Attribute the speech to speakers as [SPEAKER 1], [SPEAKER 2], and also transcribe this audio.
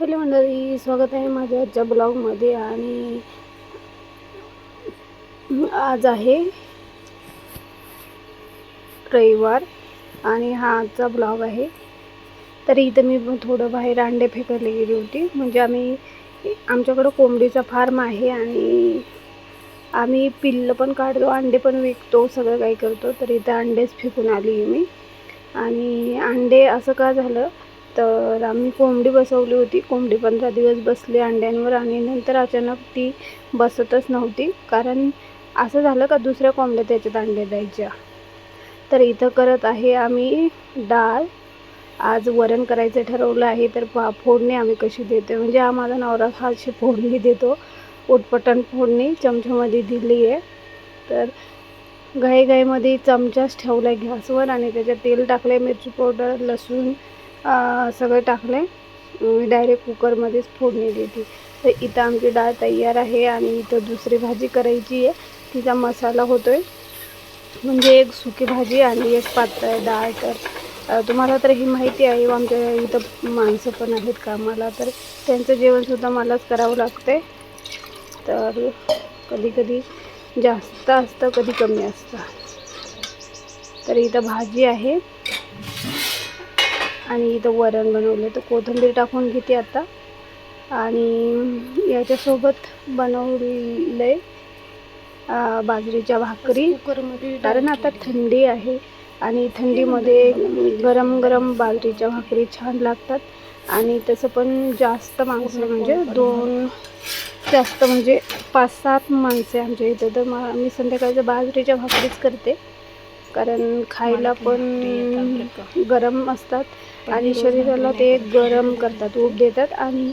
[SPEAKER 1] Hello मंडळी स्वागत आहे माझ्या आजच्या ब्लॉगमध्ये आणि आज आहे रविवार आणि हा आजचा ब्लॉग आहे. तर इथं मी थोडं बाहेर अंडे फेकायला गेली होती. म्हणजे आम्ही आमच्याकडं कोंबडीचा फार्म आहे आणि आम्ही पिल्लं पण काढतो अंडे पण विकतो सगळं काही करतो. तर इथं अंडेच फेकून आली मी. आणि अंडे असं का झालं तर आम्ही कोंबडी बसवली होती. कोंबडी पंधरा दिवस बसली अंड्यांवर आणि नंतर अचानक ती बसतच नव्हती. कारण असं झालं का दुसऱ्या कोंबड्या त्याच्यात अंडे द्यायच्या. तर इथं करत आहे आम्ही डाळ. आज वरण करायचं ठरवलं आहे तर पा फोडणी आम्ही कशी देतो म्हणजे हा माझा नवरा हा अशी फोडणी देतो. उटपटण फोडणी चमच्यामध्ये दिली आहे. तर घाईघाईमध्ये चमचाच ठेवला आहे गॅसवर आणि त्याच्यात तेल टाकलं आहे मिरची पावडर लसूण सगळं टाकले डायरेक्ट कुकरमध्येच फोडणी देते. तर इथं आमची डाळ तयार आहे आणि इथं दुसरी भाजी करायची आहे. तिचा मसाला होतो आहे म्हणजे एक सुकी भाजी आणि एक पातळ डाळ. तर तुम्हाला तर ही माहिती आहे आमच्या इथं माणसं पण आहेत कामाला तर त्यांचं जेवणसुद्धा मलाच करावं लागते तर कधी कधी जास्त असतं कधी कमी असतं. तर इथं भाजी आहे. आणि इथं वरण बनवलं. तर कोथिंबीर टाकून घेते आता. आणि याच्यासोबत बनवलं आहे बाजरीच्या भाकरी. कारण आता थंडी आहे आणि थंडीमध्ये गरम गरम बाजरीच्या भाकरी छान लागतात. आणि तसं पण जास्त माणसं म्हणजे दोन जास्त म्हणजे पाच सात माणसे आमच्या इथं. तर मा मी संध्याकाळचं बाजरीच्या भाकरीच करते. कारण खायला पण गरम असतात आणि शरीराला ते गरम करतात ऊब देतात आणि